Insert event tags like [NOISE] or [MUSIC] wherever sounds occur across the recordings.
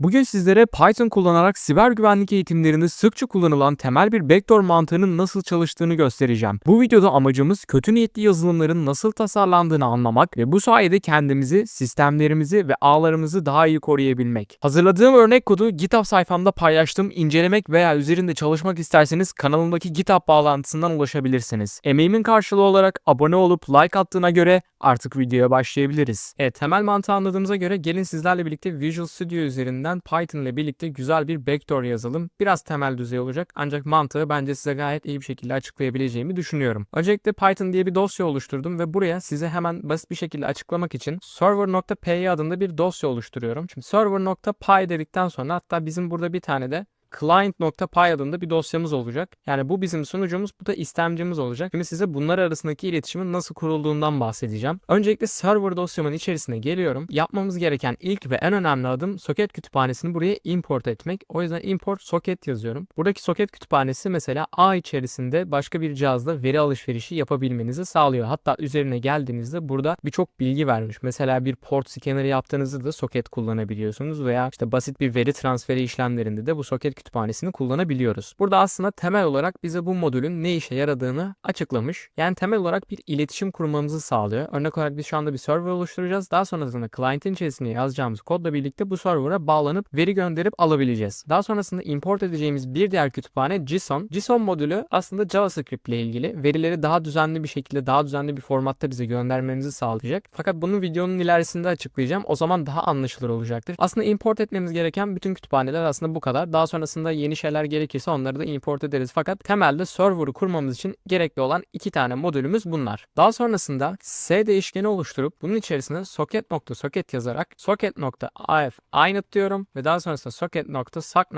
Bugün sizlere Python kullanarak siber güvenlik eğitimlerinde sıkça kullanılan temel bir backdoor mantığının nasıl çalıştığını göstereceğim. Bu videoda amacımız kötü niyetli yazılımların nasıl tasarlandığını anlamak ve bu sayede kendimizi, sistemlerimizi ve ağlarımızı daha iyi koruyabilmek. Hazırladığım örnek kodu GitHub sayfamda paylaştım. İncelemek veya üzerinde çalışmak isterseniz kanalımdaki GitHub bağlantısından ulaşabilirsiniz. Emeğimin karşılığı olarak abone olup like attığına göre artık videoya başlayabiliriz. Evet temel mantığı anladığımıza göre gelin sizlerle birlikte Visual Studio üzerinden Python ile birlikte güzel bir backdoor yazalım. Biraz temel düzey olacak ancak mantığı bence size gayet iyi bir şekilde açıklayabileceğimi düşünüyorum. Öncelikle Python diye bir dosya oluşturdum ve buraya size hemen basit bir şekilde açıklamak için server.py adında bir dosya oluşturuyorum. Şimdi server.py dedikten sonra hatta bizim burada bir tane de client.py adında bir dosyamız olacak. Yani bu bizim sunucumuz, bu da istemcimiz olacak. Şimdi size bunlar arasındaki iletişimin nasıl kurulduğundan bahsedeceğim. Öncelikle server dosyamın içerisine geliyorum. Yapmamız gereken ilk ve en önemli adım soket kütüphanesini buraya import etmek. O yüzden import soket yazıyorum. Buradaki soket kütüphanesi mesela A içerisinde başka bir cihazda veri alışverişi yapabilmenizi sağlıyor. Hatta üzerine geldiğinizde burada birçok bilgi vermiş. Mesela bir port scanner yaptığınızda da soket kullanabiliyorsunuz veya işte basit bir veri transferi işlemlerinde de bu soket kütüphanesini kullanabiliyoruz. Burada aslında temel olarak bize bu modülün ne işe yaradığını açıklamış. Yani temel olarak bir iletişim kurmamızı sağlıyor. Örnek olarak biz şu anda bir server oluşturacağız. Daha sonrasında client'in içerisine yazacağımız kodla birlikte bu server'a bağlanıp veri gönderip alabileceğiz. Daha sonrasında import edeceğimiz bir diğer kütüphane JSON. JSON modülü aslında JavaScript ile ilgili. Verileri daha düzenli bir şekilde, daha düzenli bir formatta bize göndermemizi sağlayacak. Fakat bunu videonun ilerisinde açıklayacağım. O zaman daha anlaşılır olacaktır. Aslında import etmemiz gereken bütün kütüphaneler aslında bu kadar. Daha sonrasında yeni şeyler gerekirse onları da import ederiz. Fakat temelde server'ı kurmamız için gerekli olan iki tane modülümüz bunlar. Daha sonrasında S değişkeni oluşturup bunun içerisine socket.socket yazarak socket.af init diyorum ve daha sonrasında socket.sock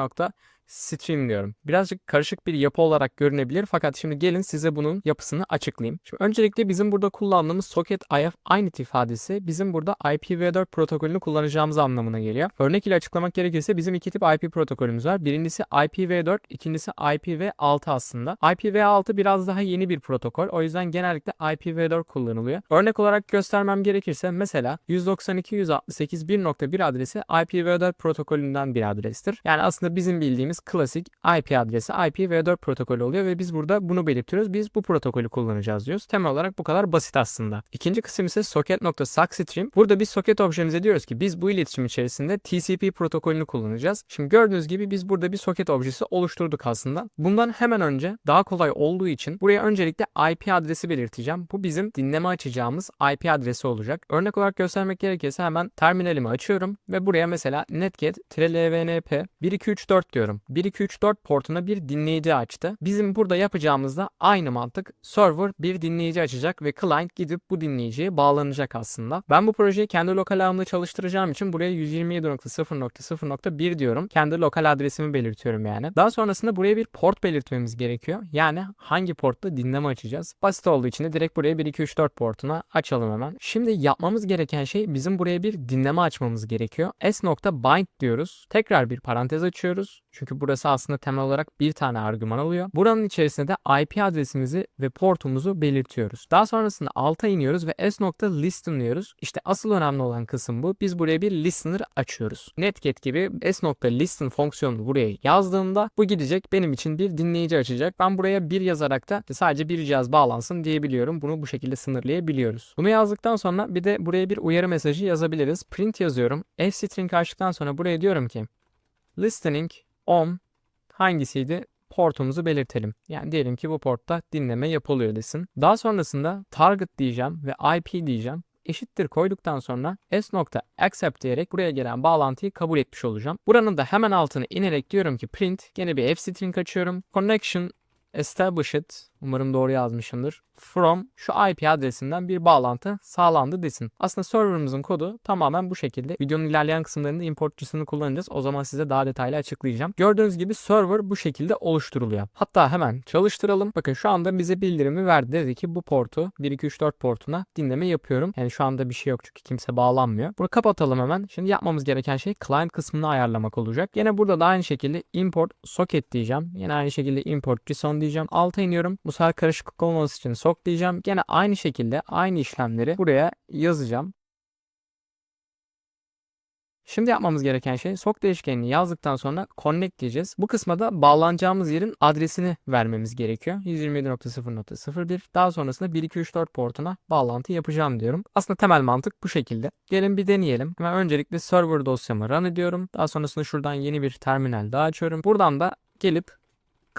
stream diyorum. Birazcık karışık bir yapı olarak görünebilir fakat şimdi gelin size bunun yapısını açıklayayım. Şimdi öncelikle bizim burada kullandığımız socket if init ifadesi bizim burada IPv4 protokolünü kullanacağımız anlamına geliyor. Örnek ile açıklamak gerekirse bizim iki tip IP protokolümüz var. Birincisi IPv4, ikincisi IPv6 aslında. IPv6 biraz daha yeni bir protokol. O yüzden genellikle IPv4 kullanılıyor. Örnek olarak göstermem gerekirse mesela 192.168.1.1 adresi IPv4 protokolünden bir adrestir. Yani aslında bizim bildiğimiz klasik IP adresi IPv4 protokolü oluyor ve biz burada bunu belirtiyoruz. Biz bu protokolü kullanacağız diyoruz. Temel olarak bu kadar basit aslında. İkinci kısım ise socket.suckstream. Burada biz socket objemize diyoruz ki biz bu iletişim içerisinde TCP protokolünü kullanacağız. Şimdi gördüğünüz gibi biz burada bir socket objesi oluşturduk aslında. Bundan hemen önce daha kolay olduğu için buraya öncelikle IP adresi belirteceğim. Bu bizim dinleme açacağımız IP adresi olacak. Örnek olarak göstermek gerekirse hemen terminalimi açıyorum ve buraya mesela netget-lvnp 1234 diyorum. 1234 portuna bir dinleyici açtı. Bizim burada yapacağımız da aynı mantık. Server bir dinleyici açacak ve client gidip bu dinleyiciye bağlanacak aslında. Ben bu projeyi kendi lokal ağımda çalıştıracağım için buraya 127.0.0.1 diyorum. Kendi lokal adresimi belirtiyorum yani. Daha sonrasında buraya bir port belirtmemiz gerekiyor. Yani hangi portta dinleme açacağız. Basit olduğu için de direkt buraya 1234 portuna açalım hemen. Şimdi yapmamız gereken şey bizim buraya bir dinleme açmamız gerekiyor. s.bind diyoruz. Tekrar bir parantez açıyoruz. Çünkü burası aslında temel olarak bir tane argüman alıyor. Buranın içerisinde de IP adresimizi ve portumuzu belirtiyoruz. Daha sonrasında alta iniyoruz ve s.listen diyoruz. İşte asıl önemli olan kısım bu. Biz buraya bir listener açıyoruz. Netget gibi s.listen fonksiyonunu buraya yazdığımda bu gidecek benim için bir dinleyici açacak. Ben buraya bir yazarak da sadece bir cihaz bağlansın diyebiliyorum. Bunu bu şekilde sınırlayabiliyoruz. Bunu yazdıktan sonra bir de buraya bir uyarı mesajı yazabiliriz. Print yazıyorum. F-string açtıktan sonra buraya diyorum ki listening on hangisiydi? Portumuzu belirtelim. Yani diyelim ki bu portta dinleme yapılıyor desin. Daha sonrasında target diyeceğim ve IP diyeceğim eşittir koyduktan sonra s.accept diyerek buraya gelen bağlantıyı kabul etmiş olacağım. Buranın da hemen altına inerek diyorum ki print gene bir f-string açıyorum. Connection established umarım doğru yazmışımdır. From şu IP adresinden bir bağlantı sağlandı desin. Aslında serverımızın kodu tamamen bu şekilde. Videonun ilerleyen kısımlarında importçısını kullanacağız. O zaman size daha detaylı açıklayacağım. Gördüğünüz gibi server bu şekilde oluşturuluyor. Hatta hemen çalıştıralım. Bakın şu anda bize bildirimi verdi. Dedi ki bu portu 1234 portuna dinleme yapıyorum. Yani şu anda bir şey yok çünkü kimse bağlanmıyor. Bunu kapatalım hemen. Şimdi yapmamız gereken şey client kısmını ayarlamak olacak. Yine burada da aynı şekilde import socket diyeceğim. Yine aynı şekilde import JSON diyeceğim. Alta iniyorum. Bu sefer karışıklık olmaması için sok diyeceğim. Gene aynı şekilde aynı işlemleri buraya yazacağım. Şimdi yapmamız gereken şey sok değişkenini yazdıktan sonra connect diyeceğiz. Bu kısma da bağlanacağımız yerin adresini vermemiz gerekiyor. 127.0.01 daha sonrasında 1234 portuna bağlantı yapacağım diyorum. Aslında temel mantık bu şekilde. Gelin bir deneyelim. Hemen öncelikle server dosyamı run ediyorum. Daha sonrasında şuradan yeni bir terminal daha açıyorum. Buradan da gelip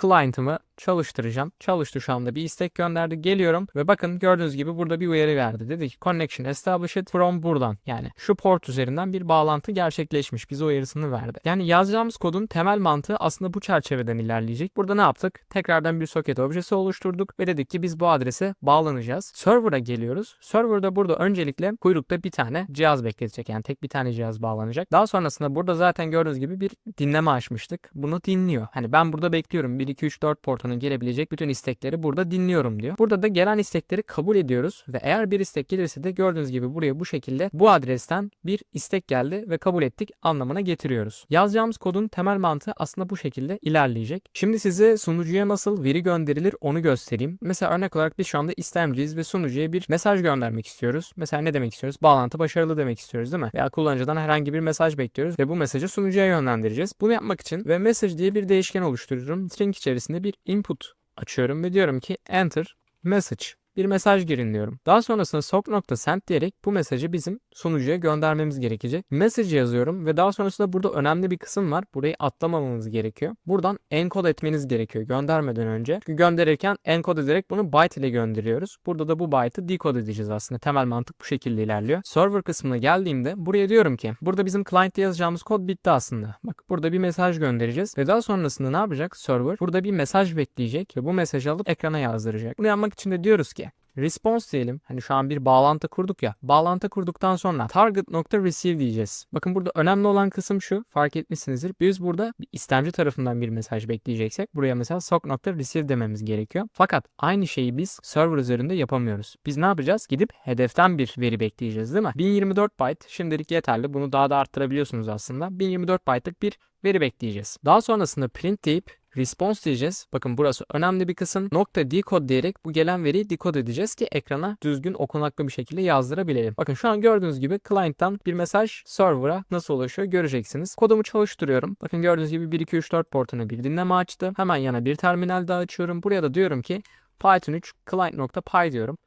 client'ımı çalıştıracağım. Çalıştı şu anda bir istek gönderdi. Geliyorum ve bakın gördüğünüz gibi burada bir uyarı verdi. Dedi ki connection established from buradan. Yani şu port üzerinden bir bağlantı gerçekleşmiş. Bize uyarısını verdi. Yani yazacağımız kodun temel mantığı aslında bu çerçeveden ilerleyecek. Burada ne yaptık? Tekrardan bir socket objesi oluşturduk ve dedik ki biz bu adrese bağlanacağız. Server'a geliyoruz. Server'da burada öncelikle kuyrukta bir tane cihaz bekletecek. Yani tek bir tane cihaz bağlanacak. Daha sonrasında burada zaten gördüğünüz gibi bir dinleme açmıştık. Bunu dinliyor. Hani ben burada bekliyorum. 1, 2, 3, 4 port portunun gelebilecek bütün istekleri burada dinliyorum diyor. Burada da gelen istekleri kabul ediyoruz ve eğer bir istek gelirse de gördüğünüz gibi buraya bu şekilde bu adresten bir istek geldi ve kabul ettik anlamına getiriyoruz. Yazacağımız kodun temel mantığı aslında bu şekilde ilerleyecek. Şimdi size sunucuya nasıl veri gönderilir onu göstereyim. Mesela örnek olarak biz şu anda istemciyiz ve sunucuya bir mesaj göndermek istiyoruz. Mesela ne demek istiyoruz? Bağlantı başarılı demek istiyoruz değil mi? Veya kullanıcıdan herhangi bir mesaj bekliyoruz ve bu mesajı sunucuya yönlendireceğiz. Bunu yapmak için ve message diye bir değişken oluşturuyorum. String içerisinde bir input açıyorum ve diyorum ki enter message bir mesaj girin diyorum. Daha sonrasında sock.send diyerek bu mesajı bizim sunucuya göndermemiz gerekecek. Message yazıyorum ve daha sonrasında burada önemli bir kısım var. Burayı atlamamamız gerekiyor. Buradan encode etmeniz gerekiyor göndermeden önce. Çünkü gönderirken encode ederek bunu byte ile gönderiyoruz. Burada da bu byte'ı decode edeceğiz aslında. Temel mantık bu şekilde ilerliyor. Server kısmına geldiğimde buraya diyorum ki burada bizim client'te yazacağımız kod bitti aslında. Bak burada bir mesaj göndereceğiz ve daha sonrasında ne yapacak server? Burada bir mesaj bekleyecek ve bu mesajı alıp ekrana yazdıracak. Bunu yapmak için de diyoruz ki response diyelim. Hani şu an bir bağlantı kurduk ya. Bağlantı kurduktan sonra target nokta receive diyeceğiz. Bakın burada önemli olan kısım şu. Fark etmişsinizdir. Biz burada bir istemci tarafından bir mesaj bekleyeceksek buraya mesela sock nokta receive dememiz gerekiyor. Fakat aynı şeyi biz server üzerinde yapamıyoruz. Biz ne yapacağız? Gidip hedeften bir veri bekleyeceğiz değil mi? 1024 byte şimdilik yeterli. Bunu daha da arttırabiliyorsunuz aslında. 1024 byte'lık bir veri bekleyeceğiz. Daha sonrasında print deyip response diyeceğiz. Bakın burası önemli bir kısım. Nokta decode diyerek bu gelen veriyi decode edeceğiz ki ekrana düzgün okunaklı bir şekilde yazdırabilelim. Bakın şu an gördüğünüz gibi client'tan bir mesaj server'a nasıl ulaşıyor göreceksiniz. Kodumu çalıştırıyorum. Bakın gördüğünüz gibi 1 2 3 4 portuna bir dinleme açtı. Hemen yana bir terminal daha açıyorum. Buraya da diyorum ki Python 3 client.py diyorum.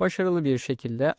Başarılı bir şekilde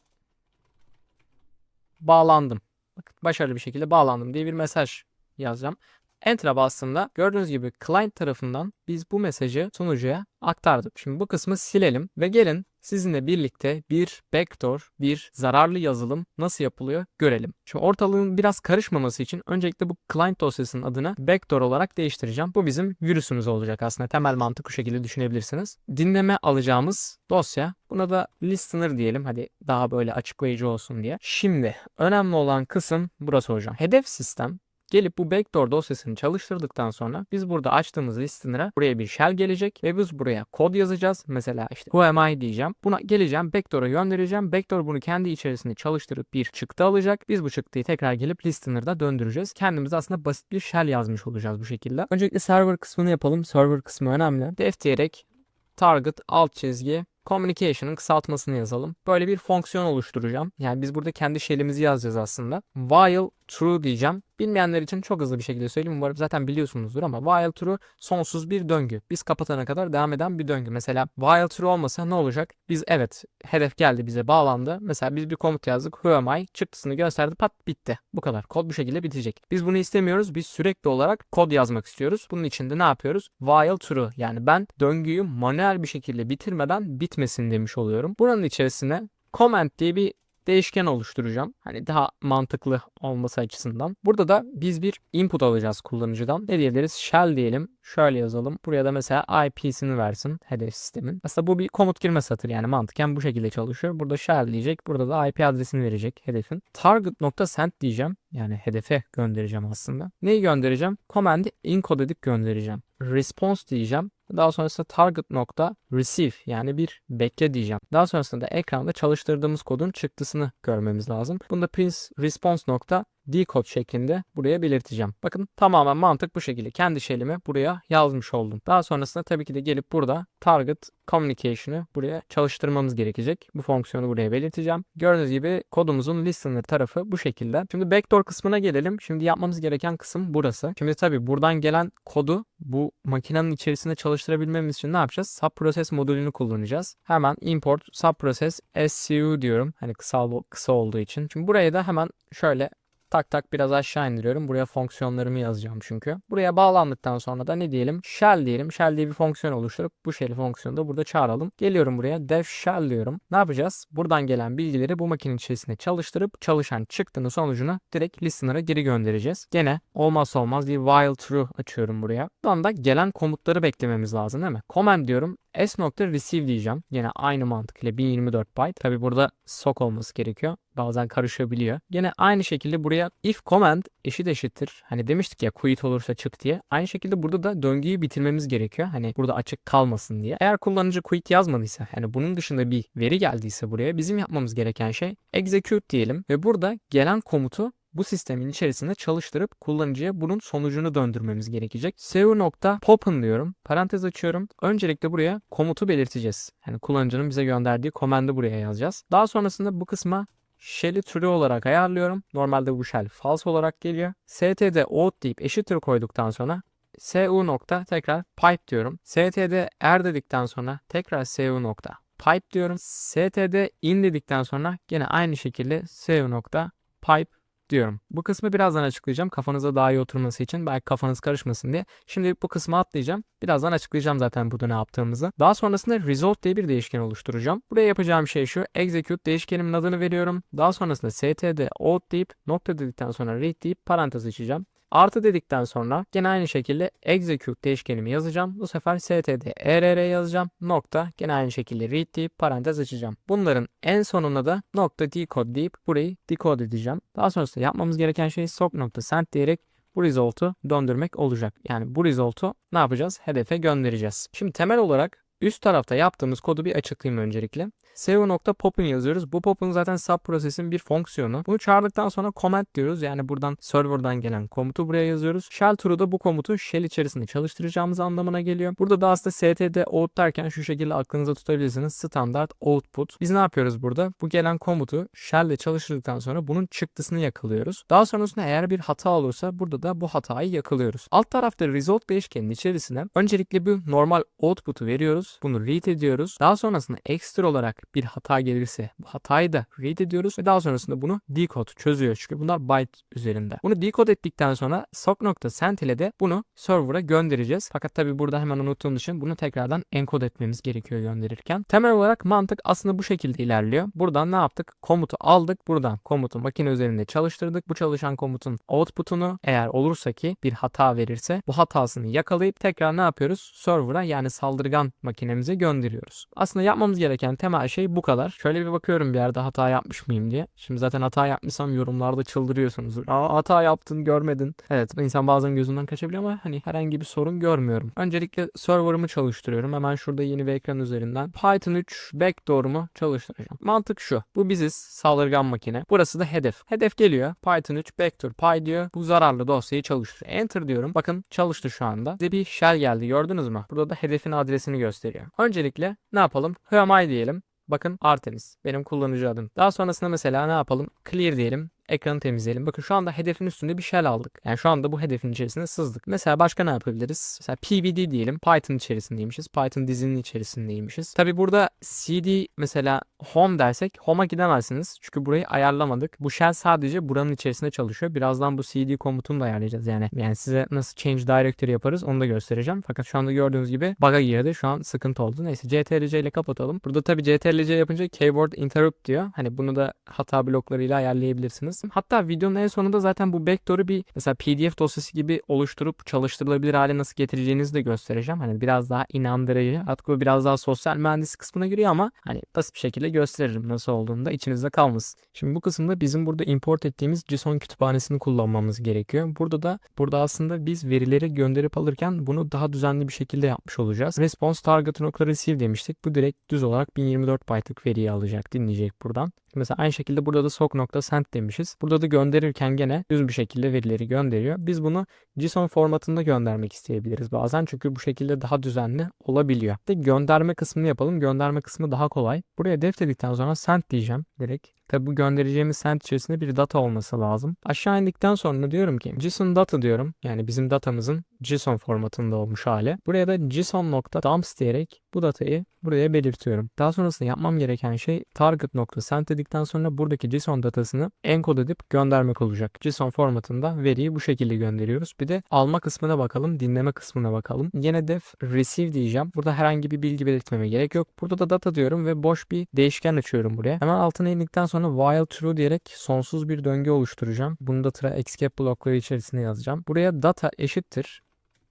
bağlandım. Bakın başarılı bir şekilde bağlandım diye bir mesaj yazacağım. Enter'a bastığımda gördüğünüz gibi client tarafından biz bu mesajı sunucuya aktardık. Şimdi bu kısmı silelim ve gelin sizinle birlikte bir backdoor, bir zararlı yazılım nasıl yapılıyor görelim. Şimdi ortalığın biraz karışmaması için öncelikle bu client dosyasının adını backdoor olarak değiştireceğim. Bu bizim virüsümüz olacak aslında. Temel mantık bu şekilde düşünebilirsiniz. Dinleme alacağımız dosya. Buna da listener diyelim. Hadi daha böyle açıklayıcı olsun diye. Şimdi önemli olan kısım burası hocam. Hedef sistem Gelip bu backdoor dosyasını çalıştırdıktan sonra biz burada açtığımız listener'a buraya bir shell gelecek ve biz buraya kod yazacağız. Mesela işte who am I diyeceğim. Buna geleceğim backdoor'a göndereceğim. Backdoor bunu kendi içerisinde çalıştırıp bir çıktı alacak. Biz bu çıktıyı tekrar gelip listener'da döndüreceğiz. Kendimiz aslında basit bir shell yazmış olacağız bu şekilde. Öncelikle server kısmını yapalım. Server kısmı önemli. Def diyerek target alt çizgi communication'ın kısaltmasını yazalım. Böyle bir fonksiyon oluşturacağım. Yani biz burada kendi shell'imizi yazacağız aslında. While true diyeceğim. Bilmeyenler için çok hızlı bir şekilde söyleyeyim. Umarım zaten biliyorsunuzdur ama while true sonsuz bir döngü. Biz kapatana kadar devam eden bir döngü. Mesela while true olmasa ne olacak? Biz evet hedef geldi bize bağlandı. Mesela biz bir komut yazdık. Who am I? Çıktısını gösterdi pat bitti. Bu kadar. Kod bu şekilde bitecek. Biz bunu istemiyoruz. Biz sürekli olarak kod yazmak istiyoruz. Bunun için de ne yapıyoruz? While true. Yani ben döngüyü manuel bir şekilde bitirmeden bitmesin demiş oluyorum. Buranın içerisine comment diye bir değişken oluşturacağım. Hani daha mantıklı olması açısından. Burada da biz bir input alacağız kullanıcıdan. Ne diyebiliriz? Shell diyelim. Şöyle yazalım. Buraya da mesela IP'sini versin hedef sistemin. Aslında bu bir komut girme satır yani mantıken bu şekilde çalışıyor. Burada shell diyecek. Burada da IP adresini verecek hedefin. Target.send diyeceğim. Yani hedefe göndereceğim aslında. Neyi göndereceğim? Command'i encode edip göndereceğim. Response diyeceğim. Daha sonrasında target nokta receive yani bir bekle diyeceğim. Daha sonrasında da ekranda çalıştırdığımız kodun çıktısını görmemiz lazım. Bunda prince response nokta decode şeklinde buraya belirteceğim. Bakın tamamen mantık bu şekilde. Kendi shell'imi buraya yazmış oldum. Daha sonrasında tabii ki de gelip burada target communication'ı buraya çalıştırmamız gerekecek. Bu fonksiyonu buraya belirteceğim. Gördüğünüz gibi kodumuzun listener tarafı bu şekilde. Şimdi backdoor kısmına gelelim. Şimdi yapmamız gereken kısım burası. Şimdi tabii buradan gelen kodu bu makinenin içerisinde çalıştırabilmemiz için ne yapacağız? Subprocess modülünü kullanacağız. Hemen import subprocess scu diyorum. Hani kısa, kısa olduğu için. Şimdi buraya da hemen şöyle tak tak biraz aşağı indiriyorum. Buraya fonksiyonlarımı yazacağım çünkü. Buraya bağlandıktan sonra da ne diyelim? Shell diyelim. Shell diye bir fonksiyon oluşturup bu shell fonksiyonu da burada çağıralım. Geliyorum buraya def shell diyorum. Ne yapacağız? Buradan gelen bilgileri bu makinenin içerisinde çalıştırıp çalışan çıktının sonucunu direkt listener'a geri göndereceğiz. Gene olmazsa olmaz bir while true açıyorum buraya. Buradan da gelen komutları beklememiz lazım değil mi? Command diyorum s.receive diyeceğim. Yine aynı mantık ile 1024 byte. Tabi burada sok olması gerekiyor. Bazen karışabiliyor. Yine aynı şekilde buraya if command eşit eşittir. Hani demiştik ya quit olursa çık diye. Aynı şekilde burada da döngüyü bitirmemiz gerekiyor. Hani burada açık kalmasın diye. Eğer kullanıcı quit yazmadıysa yani bunun dışında bir veri geldiyse buraya bizim yapmamız gereken şey execute diyelim ve burada gelen komutu bu sistemin içerisinde çalıştırıp kullanıcıya bunun sonucunu döndürmemiz gerekecek. seu.popen diyorum. Parantez açıyorum. Öncelikle buraya komutu belirteceğiz. Yani kullanıcının bize gönderdiği komandı buraya yazacağız. Daha sonrasında bu kısma shell'i true olarak ayarlıyorum. Normalde bu shell false olarak geliyor. std out deyip eşittir koyduktan sonra cu nokta tekrar pipe diyorum. std er dedikten sonra tekrar cu nokta pipe diyorum. std in dedikten sonra gene aynı şekilde cu nokta pipe diyorum. Bu kısmı birazdan açıklayacağım. Kafanıza daha iyi oturması için. Belki kafanız karışmasın diye. Şimdi bu kısmı atlayacağım. Birazdan açıklayacağım zaten burada ne yaptığımızı. Daha sonrasında result diye bir değişken oluşturacağım. Buraya yapacağım şey şu. Execute değişkenimin adını veriyorum. Daha sonrasında std out deyip nokta dedikten sonra read deyip parantez açacağım. Artı dedikten sonra gene aynı şekilde execute değişkenimi yazacağım. Bu sefer std err yazacağım. Nokta gene aynı şekilde read deyip parantez açacağım. Bunların en sonuna da nokta decode deyip burayı decode edeceğim. Daha sonrasında yapmamız gereken şey sock.send diyerek bu result'u döndürmek olacak. Yani bu result'u ne yapacağız? Hedefe göndereceğiz. Şimdi temel olarak üst tarafta yaptığımız kodu bir açıklayayım öncelikle. SEO.pop'un yazıyoruz. Bu pop'un zaten subprosesin bir fonksiyonu. Bunu çağırdıktan sonra command diyoruz. Yani buradan serverdan gelen komutu buraya yazıyoruz. Shell true'da bu komutu shell içerisinde çalıştıracağımız anlamına geliyor. Burada da aslında std out derken şu şekilde aklınıza tutabilirsiniz. Standart output. Biz ne yapıyoruz burada? Bu gelen komutu shell ile çalıştırdıktan sonra bunun çıktısını yakalıyoruz. Daha sonrasında eğer bir hata olursa burada da bu hatayı yakalıyoruz. Alt tarafta result değişkenin içerisine öncelikle bu normal output'u veriyoruz. Bunu read ediyoruz. Daha sonrasında ekstra olarak bir hata gelirse bu hatayı da read ediyoruz ve daha sonrasında bunu decode çözüyor. Çünkü bunlar byte üzerinde. Bunu decode ettikten sonra sock.send ile de bunu server'a göndereceğiz. Fakat tabi burada hemen unuttuğum için bunu tekrardan enkod etmemiz gerekiyor gönderirken. Temel olarak mantık aslında bu şekilde ilerliyor. Buradan ne yaptık? Komutu aldık. Buradan komutu makine üzerinde çalıştırdık. Bu çalışan komutun output'unu eğer olursa ki bir hata verirse bu hatasını yakalayıp tekrar ne yapıyoruz? Server'a yani saldırgan makinemize gönderiyoruz. Aslında yapmamız gereken temel şey bu kadar. Şöyle bir bakıyorum bir yerde hata yapmış mıyım diye. Şimdi zaten hata yapmışsam yorumlarda çıldırıyorsunuz. Aa hata yaptın görmedin. Evet insan bazen gözünden kaçabiliyor ama hani herhangi bir sorun görmüyorum. Öncelikle server'ımı çalıştırıyorum. Hemen şurada yeni bir ekran üzerinden Python 3 backdoor'umu çalıştıracağım. Mantık şu. Bu biziz saldırgan makine. Burası da hedef. Hedef geliyor. Python 3 backdoor py diyor. Bu zararlı dosyayı çalıştır. Enter diyorum. Bakın çalıştı şu anda. Size bir shell geldi gördünüz mü? Burada da hedefin adresini gösteriyor. Öncelikle ne yapalım? Who diyelim. Bakın Artemis benim kullanıcı adım. Daha sonrasında mesela ne yapalım? Clear diyelim ekranı temizleyelim. Bakın şu anda hedefin üstünde bir shell aldık. Yani şu anda bu hedefin içerisinde sızdık. Mesela başka ne yapabiliriz? Mesela pvd diyelim. Python içerisindeymişiz. Python dizinin içerisindeymişiz. Tabi burada cd mesela home dersek home'a gidemezsiniz. Çünkü burayı ayarlamadık. Bu shell sadece buranın içerisinde çalışıyor. Birazdan bu cd komutunu da ayarlayacağız. Yani yani size nasıl change directory yaparız onu da göstereceğim. Fakat şu anda gördüğünüz gibi bug'a girdi. Şu an sıkıntı oldu. Neyse ctrl ile kapatalım. Burada tabi ctrl yapınca keyboard interrupt diyor. Hani bunu da hata bloklarıyla ayarlayabilirsiniz yapabilirsin. Hatta videonun en sonunda zaten bu backdoor'u bir mesela PDF dosyası gibi oluşturup çalıştırılabilir hale nasıl getireceğinizi de göstereceğim. Hani biraz daha inandırıcı. Hatta bu biraz daha sosyal mühendis kısmına giriyor ama hani basit bir şekilde gösteririm nasıl olduğunu da içinizde kalmasın. Şimdi bu kısımda bizim burada import ettiğimiz JSON kütüphanesini kullanmamız gerekiyor. Burada da burada aslında biz verileri gönderip alırken bunu daha düzenli bir şekilde yapmış olacağız. Response target receive demiştik. Bu direkt düz olarak 1024 byte'lık veriyi alacak, dinleyecek buradan. Mesela aynı şekilde burada da sock.send demişiz. Burada da gönderirken gene düz bir şekilde verileri gönderiyor. Biz bunu JSON formatında göndermek isteyebiliriz bazen. Çünkü bu şekilde daha düzenli olabiliyor. De gönderme kısmını yapalım. Gönderme kısmı daha kolay. Buraya def dedikten sonra send diyeceğim direkt. Tabi bu göndereceğimiz send içerisinde bir data olması lazım. Aşağı indikten sonra diyorum ki JSON data diyorum. Yani bizim datamızın JSON formatında olmuş hali. Buraya da JSON.dumps diyerek bu datayı buraya belirtiyorum. Daha sonrasında yapmam gereken şey target.send dedikten sonra buradaki JSON datasını enkod edip göndermek olacak. JSON formatında veriyi bu şekilde gönderiyoruz. Bir de alma kısmına bakalım, dinleme kısmına bakalım. Yine def receive diyeceğim. Burada herhangi bir bilgi belirtmeme gerek yok. Burada da data diyorum ve boş bir değişken açıyorum buraya. Hemen altına indikten sonra while true diyerek sonsuz bir döngü oluşturacağım. Bunu da try escape blokları içerisine yazacağım. Buraya data eşittir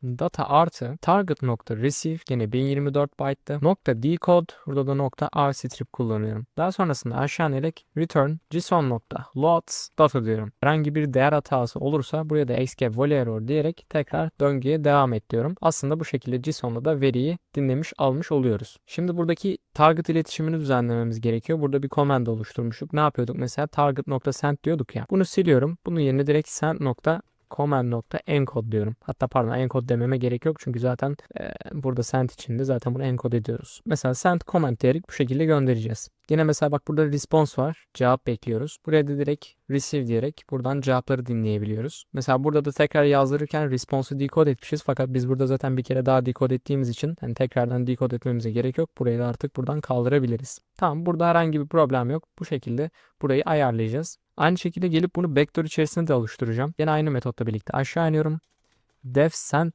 data artı target nokta receive gene 1024 byte'da nokta decode burada da nokta r strip kullanıyorum. Daha sonrasında aşağı inerek return json nokta loads data diyorum. Herhangi bir değer hatası olursa buraya da escape volley error diyerek tekrar döngüye devam et diyorum. Aslında bu şekilde JSON'da da veriyi dinlemiş almış oluyoruz. Şimdi buradaki target iletişimini düzenlememiz gerekiyor. Burada bir command oluşturmuştuk. Ne yapıyorduk mesela target nokta send diyorduk ya. Bunu siliyorum. Bunun yerine direkt send nokta command.encode diyorum. Hatta pardon encode dememe gerek yok çünkü zaten e, burada send içinde zaten bunu encode ediyoruz. Mesela send command diyerek bu şekilde göndereceğiz. Yine mesela bak burada response var. Cevap bekliyoruz. Buraya da direkt receive diyerek buradan cevapları dinleyebiliyoruz. Mesela burada da tekrar yazdırırken response'u decode etmişiz. Fakat biz burada zaten bir kere daha decode ettiğimiz için hani tekrardan decode etmemize gerek yok. Burayı da artık buradan kaldırabiliriz. Tamam burada herhangi bir problem yok. Bu şekilde burayı ayarlayacağız. Aynı şekilde gelip bunu backdoor içerisinde de oluşturacağım. Yine aynı metotla birlikte aşağı iniyorum. def send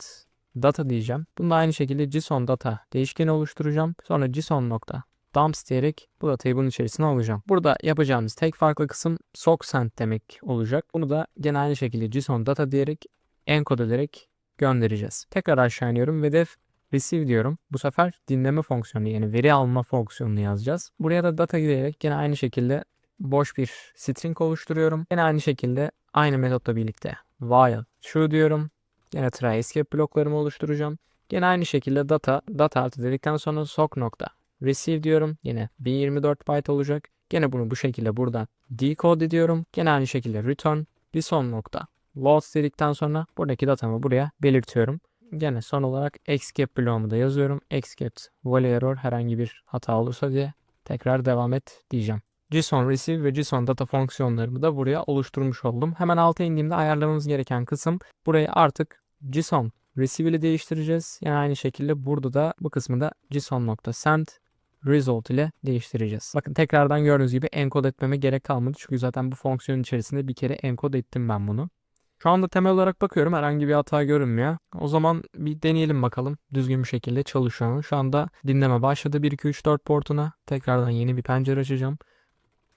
data diyeceğim. Bunu da aynı şekilde JSON data değişkeni oluşturacağım. Sonra JSON nokta dumps diyerek bu datayı bunun içerisine alacağım. Burada yapacağımız tek farklı kısım sock send demek olacak. Bunu da gene aynı şekilde JSON data diyerek enkod ederek göndereceğiz. Tekrar aşağı iniyorum ve def receive diyorum. Bu sefer dinleme fonksiyonu yani veri alma fonksiyonunu yazacağız. Buraya da data diyerek gene aynı şekilde boş bir string oluşturuyorum. Yine aynı şekilde aynı metotla birlikte while true diyorum. Yine try escape bloklarımı oluşturacağım. Yine aynı şekilde data data artı dedikten sonra sock nokta receive diyorum. Yine 1024 byte olacak. Gene bunu bu şekilde buradan decode ediyorum. Gene aynı şekilde return bir son nokta load dedikten sonra buradaki datamı buraya belirtiyorum. Gene son olarak escape bloğumu da yazıyorum. Escape volley error herhangi bir hata olursa diye tekrar devam et diyeceğim. JSON receive ve JSON data fonksiyonlarımı da buraya oluşturmuş oldum. Hemen alta indiğimde ayarlamamız gereken kısım burayı artık JSON receive ile değiştireceğiz. Yani aynı şekilde burada da bu kısmı da JSON.send result ile değiştireceğiz. Bakın tekrardan gördüğünüz gibi enkod etmeme gerek kalmadı. Çünkü zaten bu fonksiyonun içerisinde bir kere enkod ettim ben bunu. Şu anda temel olarak bakıyorum herhangi bir hata görünmüyor. O zaman bir deneyelim bakalım düzgün bir şekilde çalışıyor mu? Şu anda dinleme başladı 1 2 3 4 portuna. Tekrardan yeni bir pencere açacağım.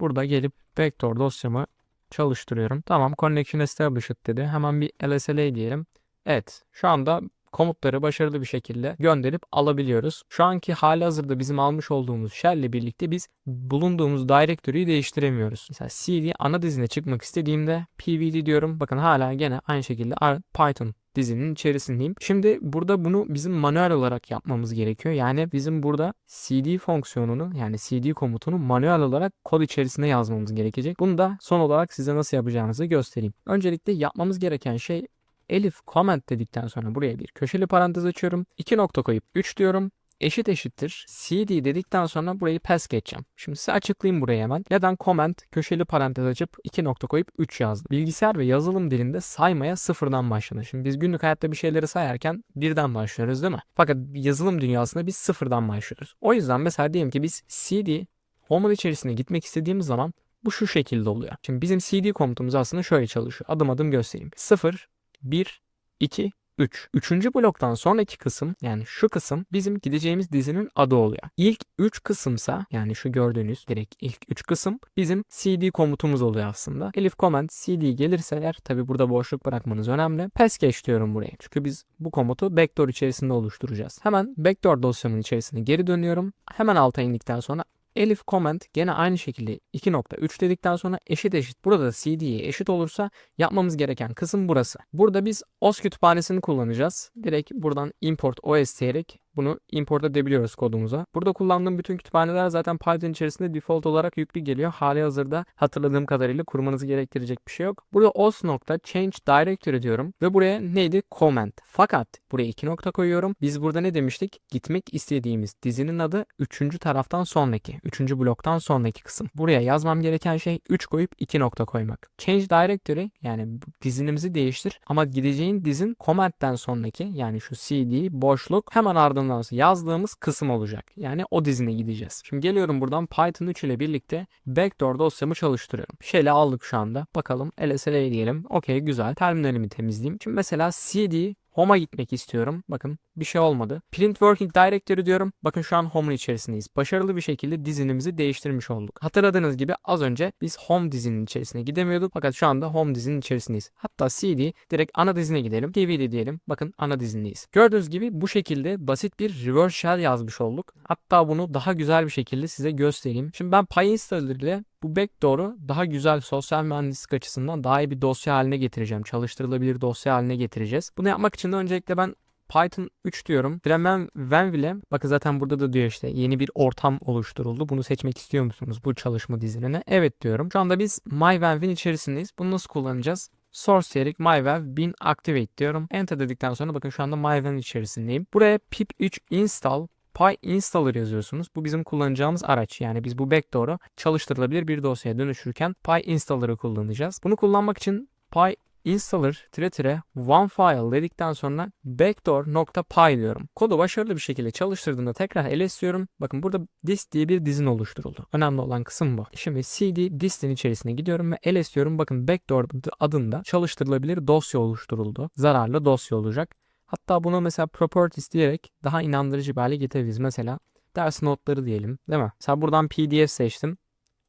Burada gelip vector dosyamı çalıştırıyorum. Tamam connection established dedi. Hemen bir LSLA diyelim. Evet şu anda komutları başarılı bir şekilde gönderip alabiliyoruz. Şu anki hali hazırda bizim almış olduğumuz shell ile birlikte biz bulunduğumuz directory'yi değiştiremiyoruz. Mesela cd ana dizine çıkmak istediğimde pvd diyorum. Bakın hala gene aynı şekilde Python dizinin içerisindeyim. Şimdi burada bunu bizim manuel olarak yapmamız gerekiyor. Yani bizim burada cd fonksiyonunu yani cd komutunu manuel olarak kod içerisinde yazmamız gerekecek. Bunu da son olarak size nasıl yapacağınızı göstereyim. Öncelikle yapmamız gereken şey Elif comment dedikten sonra buraya bir köşeli parantez açıyorum. 2 nokta koyup 3 diyorum eşit eşittir cd dedikten sonra burayı pass geçeceğim. Şimdi size açıklayayım burayı hemen. Neden comment köşeli parantez açıp 2 nokta koyup 3 yazdım. Bilgisayar ve yazılım dilinde saymaya sıfırdan başlanır. Şimdi biz günlük hayatta bir şeyleri sayarken birden başlıyoruz değil mi? Fakat yazılım dünyasında biz sıfırdan başlıyoruz. O yüzden mesela diyelim ki biz cd Home'un içerisine gitmek istediğimiz zaman bu şu şekilde oluyor. Şimdi bizim cd komutumuz aslında şöyle çalışıyor. Adım adım göstereyim. 0, 1, 2, 3. Üçüncü bloktan sonraki kısım yani şu kısım bizim gideceğimiz dizinin adı oluyor. İlk 3 kısımsa yani şu gördüğünüz direkt ilk 3 kısım bizim cd komutumuz oluyor aslında. Elif command cd gelirse eğer tabi burada boşluk bırakmanız önemli. Pass geç diyorum buraya. Çünkü biz bu komutu backdoor içerisinde oluşturacağız. Hemen backdoor dosyamın içerisine geri dönüyorum. Hemen alta indikten sonra Elif comment gene aynı şekilde 2.3 dedikten sonra eşit eşit burada da cd'ye eşit olursa yapmamız gereken kısım burası. Burada biz OS kütüphanesini kullanacağız. Direkt buradan import OS diyerek bunu import edebiliyoruz kodumuza. Burada kullandığım bütün kütüphaneler zaten Python içerisinde default olarak yüklü geliyor. Hali hazırda hatırladığım kadarıyla kurmanızı gerektirecek bir şey yok. Burada os nokta change directory diyorum ve buraya neydi? Comment. Fakat buraya iki nokta koyuyorum. Biz burada ne demiştik? Gitmek istediğimiz dizinin adı 3. taraftan sonraki. 3. bloktan sonraki kısım. Buraya yazmam gereken şey 3 koyup 2 nokta koymak. Change directory yani dizinimizi değiştir ama gideceğin dizin comment'ten sonraki yani şu cd boşluk hemen ardından yazdığımız kısım olacak. Yani o dizine gideceğiz. Şimdi geliyorum buradan Python 3 ile birlikte backdoor dosyamı çalıştırıyorum. Şöyle aldık şu anda. Bakalım lsla diyelim. Okey güzel. Terminalimi temizleyeyim. Şimdi mesela cd Home'a gitmek istiyorum. Bakın bir şey olmadı. Print Working Directory diyorum. Bakın şu an Home'un içerisindeyiz. Başarılı bir şekilde dizinimizi değiştirmiş olduk. Hatırladığınız gibi az önce biz Home dizinin içerisine gidemiyorduk. Fakat şu anda Home dizinin içerisindeyiz. Hatta CD direkt ana dizine gidelim. DVD diyelim. Bakın ana dizindeyiz. Gördüğünüz gibi bu şekilde basit bir reverse shell yazmış olduk. Hatta bunu daha güzel bir şekilde size göstereyim. Şimdi ben PyInstaller ile bu backdoor'u daha güzel sosyal mühendislik açısından daha iyi bir dosya haline getireceğim. Çalıştırılabilir dosya haline getireceğiz. Bunu yapmak için de öncelikle ben Python 3 diyorum. Fremen Venville bakın zaten burada da diyor işte yeni bir ortam oluşturuldu. Bunu seçmek istiyor musunuz bu çalışma dizinine? Evet diyorum. Şu anda biz MyVenv'in içerisindeyiz. Bunu nasıl kullanacağız? Source diyerek myvev bin activate diyorum. Enter dedikten sonra bakın şu anda myvev'in içerisindeyim. Buraya pip3 install PyInstaller yazıyorsunuz. Bu bizim kullanacağımız araç. Yani biz bu backdoor'u çalıştırılabilir bir dosyaya dönüşürken PyInstaller'ı kullanacağız. Bunu kullanmak için py installer tire tire one file dedikten sonra backdoor.py diyorum. Kodu başarılı bir şekilde çalıştırdığımda tekrar ls diyorum. Bakın burada dist diye bir dizin oluşturuldu. Önemli olan kısım bu. Şimdi cd distin içerisine gidiyorum ve ls diyorum. Bakın backdoor adında çalıştırılabilir dosya oluşturuldu. Zararlı dosya olacak. Hatta bunu mesela properties diyerek daha inandırıcı bir hale getirebiliriz. Mesela ders notları diyelim değil mi? Mesela buradan pdf seçtim.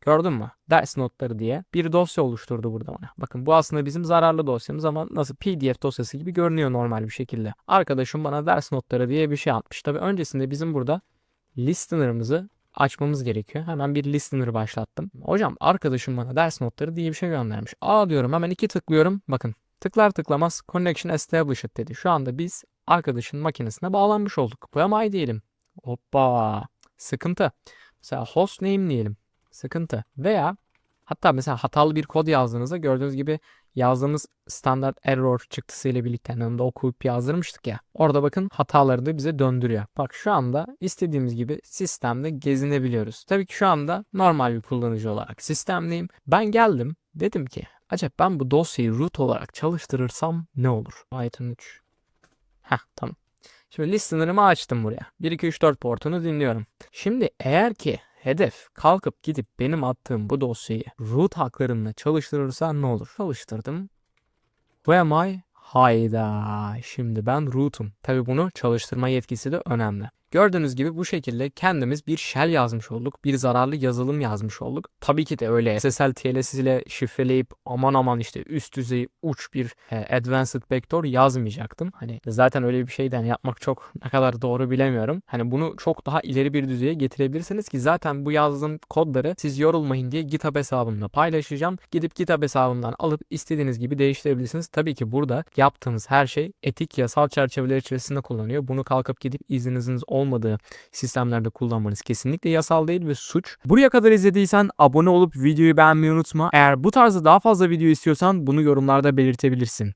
Gördün mü? Ders notları diye bir dosya oluşturdu burada bana. Bakın bu aslında bizim zararlı dosyamız ama nasıl pdf dosyası gibi görünüyor normal bir şekilde. Arkadaşım bana ders notları diye bir şey atmış. Tabi öncesinde bizim burada listener'ımızı açmamız gerekiyor. Hemen bir listener başlattım. Hocam arkadaşım bana ders notları diye bir şey göndermiş. Aa diyorum hemen iki tıklıyorum. Bakın tıklar tıklamaz connection established dedi. Şu anda biz arkadaşın makinesine bağlanmış olduk. Ama diyelim. Hoppa. Sıkıntı. Mesela host name diyelim. Sıkıntı. Veya hatta mesela hatalı bir kod yazdığınızda gördüğünüz gibi yazdığımız standart error çıktısı ile birlikte yanında okuyup yazdırmıştık ya. Orada bakın hataları da bize döndürüyor. Bak şu anda istediğimiz gibi sistemde gezinebiliyoruz. Tabii ki şu anda normal bir kullanıcı olarak sistemdeyim. Ben geldim dedim ki acaba ben bu dosyayı root olarak çalıştırırsam ne olur? Python 3. Heh tamam. Şimdi listener'ımı açtım buraya. 1 2 3 4 portunu dinliyorum. Şimdi eğer ki hedef kalkıp gidip benim attığım bu dosyayı root haklarımla çalıştırırsa ne olur? Çalıştırdım. Where am I? Hayda. Şimdi ben root'um. Tabi bunu çalıştırma yetkisi de önemli. Gördüğünüz gibi bu şekilde kendimiz bir shell yazmış olduk. Bir zararlı yazılım yazmış olduk. Tabii ki de öyle SSL TLS ile şifreleyip aman aman işte üst düzey uç bir e, advanced backdoor yazmayacaktım. Hani zaten öyle bir şeyden yapmak çok [LAUGHS] ne kadar doğru bilemiyorum. Hani bunu çok daha ileri bir düzeye getirebilirsiniz ki zaten bu yazdığım kodları siz yorulmayın diye GitHub hesabımda paylaşacağım. Gidip GitHub hesabımdan alıp istediğiniz gibi değiştirebilirsiniz. Tabii ki burada yaptığınız her şey etik yasal çerçeveler içerisinde kullanıyor. Bunu kalkıp gidip izninizin olmadığı sistemlerde kullanmanız kesinlikle yasal değil ve suç. Buraya kadar izlediysen abone olup videoyu beğenmeyi unutma. Eğer bu tarzda daha fazla video istiyorsan bunu yorumlarda belirtebilirsin.